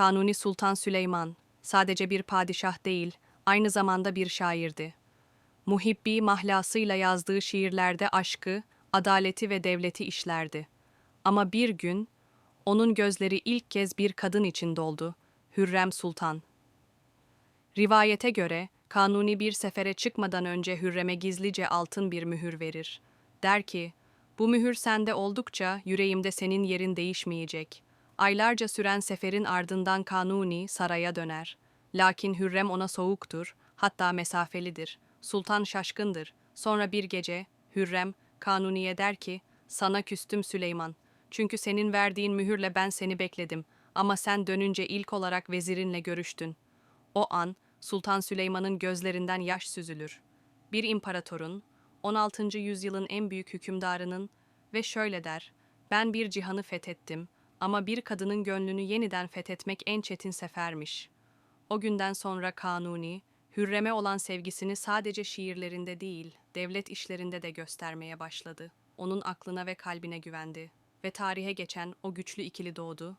Kanuni Sultan Süleyman sadece bir padişah değil, aynı zamanda bir şairdi. Muhibbi mahlasıyla yazdığı şiirlerde aşkı, adaleti ve devleti işlerdi. Ama bir gün onun gözleri ilk kez bir kadın için doldu, Hürrem Sultan. Rivayete göre Kanuni bir sefere çıkmadan önce Hürrem'e gizlice altın bir mühür verir. Der ki, bu mühür sende oldukça yüreğimde senin yerin değişmeyecek. Aylarca süren seferin ardından Kanuni saraya döner. Lakin Hürrem ona soğuktur, hatta mesafelidir. Sultan şaşkındır. Sonra bir gece Hürrem Kanuni'ye der ki, sana küstüm Süleyman. Çünkü senin verdiğin mühürle ben seni bekledim. Ama sen dönünce ilk olarak vezirinle görüştün. O an Sultan Süleyman'ın gözlerinden yaş süzülür. Bir imparatorun, 16. yüzyılın en büyük hükümdarının ve şöyle der, ben bir cihanı fethettim ama bir kadının gönlünü yeniden fethetmek en çetin sefermiş. O günden sonra Kanuni, Hürrem'e olan sevgisini sadece şiirlerinde değil, devlet işlerinde de göstermeye başladı. Onun aklına ve kalbine güvendi ve tarihe geçen o güçlü ikili doğdu